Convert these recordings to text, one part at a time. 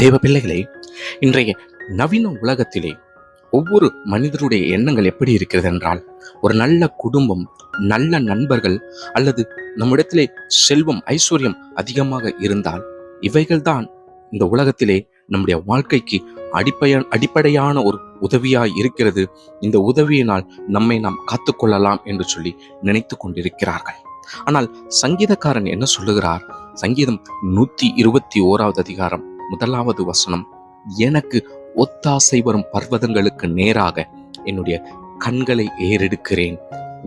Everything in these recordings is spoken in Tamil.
தேவ பிள்ளைகளே இன்றைய நவீன உலகத்திலே ஒவ்வொரு மனிதருடைய எண்ணங்கள் எப்படி இருக்கிறது என்றால் ஒரு நல்ல குடும்பம் நல்ல நண்பர்கள் அல்லது நம்மிடத்திலே செல்வம் ஐஸ்வர்யம் அதிகமாக இருந்தால் இவைகள்தான் இந்த உலகத்திலே நம்முடைய வாழ்க்கைக்கு அடிப்பய அடிப்படையான ஒரு உதவியாய் இருக்கிறது. இந்த உதவியினால் நம்மை நாம் காத்துக்கொள்ளலாம் என்று சொல்லி நினைத்து கொண்டிருக்கிறார்கள். ஆனால் சங்கீதக்காரன் என்ன சொல்லுகிறார்? சங்கீதம் நூத்தி இருபத்தி ஓராவது அதிகாரம் முதலாவது வசனம் எனக்கு ஒத்தாசை வரும் பர்வதங்களுக்கு நேராக என்னுடைய கண்களை ஏறெடுக்கிறேன்.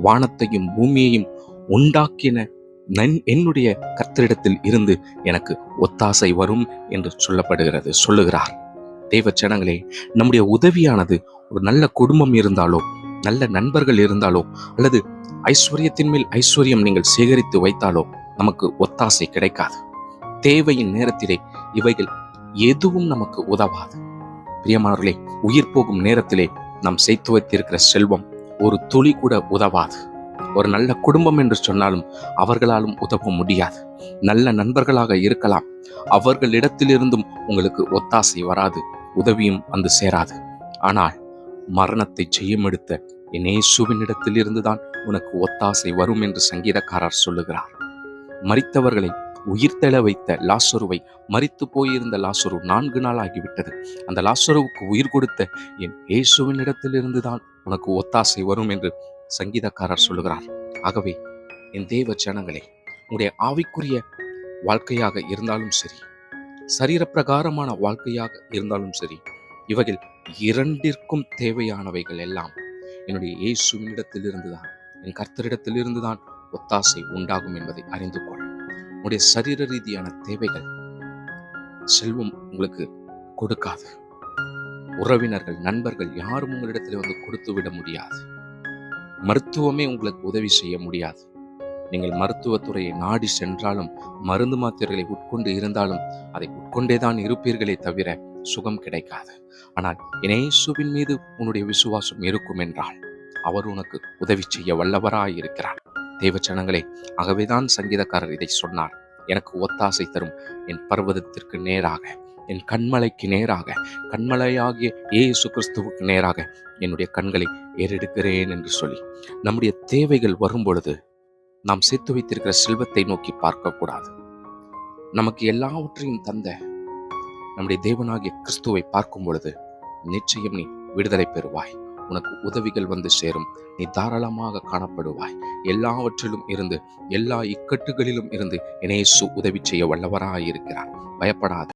வானத்தையும் பூமியையும் உண்டாக்கின நன் என்னுடைய கர்த்தரிடத்தில் இருந்து எனக்கு ஒத்தாசை வரும் என்று சொல்லப்படுகிறது சொல்லுகிறார். தேவ ஜனங்களே நம்முடைய உதவியானது ஒரு நல்ல குடும்பம் இருந்தாலோ நல்ல நண்பர்கள் இருந்தாலோ அல்லது ஐஸ்வர்யத்தின் மேல் ஐஸ்வர்யம் நீங்கள் சேகரித்து வைத்தாலோ நமக்கு ஒத்தாசை கிடைக்காது. தேவையின் நேரத்திலே இவைகள் எதுவும் நமக்கு உதவாது. பிரியமானவர்களே உயிர் போகும் நேரத்திலே நாம் சேர்த்து வைத்திருக்கிற செல்வம் ஒரு துளி கூட உதவாது. ஒரு நல்ல குடும்பம் என்று சொன்னாலும் அவர்களாலும் உதவ முடியாது. நல்ல நண்பர்களாக இருக்கலாம். அவர்களிடத்திலிருந்தும் உங்களுக்கு ஒத்தாசை வராது உதவியும் வந்து சேராது. ஆனால் மரணத்தை செய்யும் எடுத்த என் இயேசுவினிடத்திலிருந்துதான் உனக்கு ஒத்தாசை வரும் என்று சங்கீதக்காரர் சொல்லுகிறார். மறித்தவர்களை உயிர்த்தெழ வைத்த லாசருவை மறித்து போயிருந்த லாசரு நான்கு நாள் ஆகிவிட்டது. அந்த லாசருவுக்கு உயிர் கொடுத்த என் இயேசுவினிடத்திலிருந்து தான் உனக்கு ஒத்தாசை வரும் என்று சங்கீதக்காரர் சொல்லுகிறார். ஆகவே என் தேவ ஜனங்களே உங்களுடைய ஆவிக்குரிய வாழ்க்கையாக இருந்தாலும் சரி சரீரப்பிரகாரமான வாழ்க்கையாக இருந்தாலும் சரி இவைகள் இரண்டிற்கும் தேவையானவைகள் எல்லாம் என்னுடைய இயேசுவினிடத்திலிருந்து தான் என் கர்த்தரிடத்திலிருந்து தான் ஒத்தாசை உண்டாகும் என்பதை அறிந்து கொள். உங்களுடைய சரீர ரீதியான தேவைகள் செல்வம் உங்களுக்கு கொடுக்காது. உறவினர்கள் நண்பர்கள் யாரும் உங்களிடத்தில் வந்து கொடுத்து விட முடியாது. மருத்துவமே உங்களுக்கு உதவி செய்ய முடியாது. நீங்கள் மருத்துவத்துறையை நாடி சென்றாலும் மருந்து மாத்திரைகளை உட்கொண்டு இருந்தாலும் அதை உட்கொண்டே தான் இருப்பீர்களே தவிர சுகம் கிடைக்காது. ஆனால் இயேசுவின் மீது உன்னுடைய விசுவாசம் இருக்கும் என்றால் அவர் உனக்கு உதவி செய்ய வல்லவராய் இருக்கிறார் தேவச்சனங்களே ஆகவேதான் சங்கீதக்காரர் இதை சொன்னார். எனக்கு ஒத்தாசை தரும் என் பர்வதத்திற்கு நேராக என் கண்மலைக்கு நேராக கண்மலையாகிய இயேசு கிறிஸ்துவுக்கு நேராக என்னுடைய கண்களை ஏறெடுக்கிறேன் என்று சொல்லி நம்முடைய தேவைகள் வரும் பொழுது நாம் சேர்த்து வைத்திருக்கிற செல்வத்தை நோக்கி பார்க்கக்கூடாது. நமக்கு எல்லாவற்றையும் தந்த நம்முடைய தேவனாகிய கிறிஸ்துவை பார்க்கும் பொழுது நிச்சயம் நீ விடுதலை பெறுவாய். உனக்கு உதவிகள் வந்து சேரும். நீ தாராளமாக காணப்படுவாய். எல்லாவற்றிலும் இருந்து எல்லா இக்கட்டுகளிலும் இருந்து இணையசு உதவி செய்ய வல்லவராய் இருக்கிறார் பயப்படாத.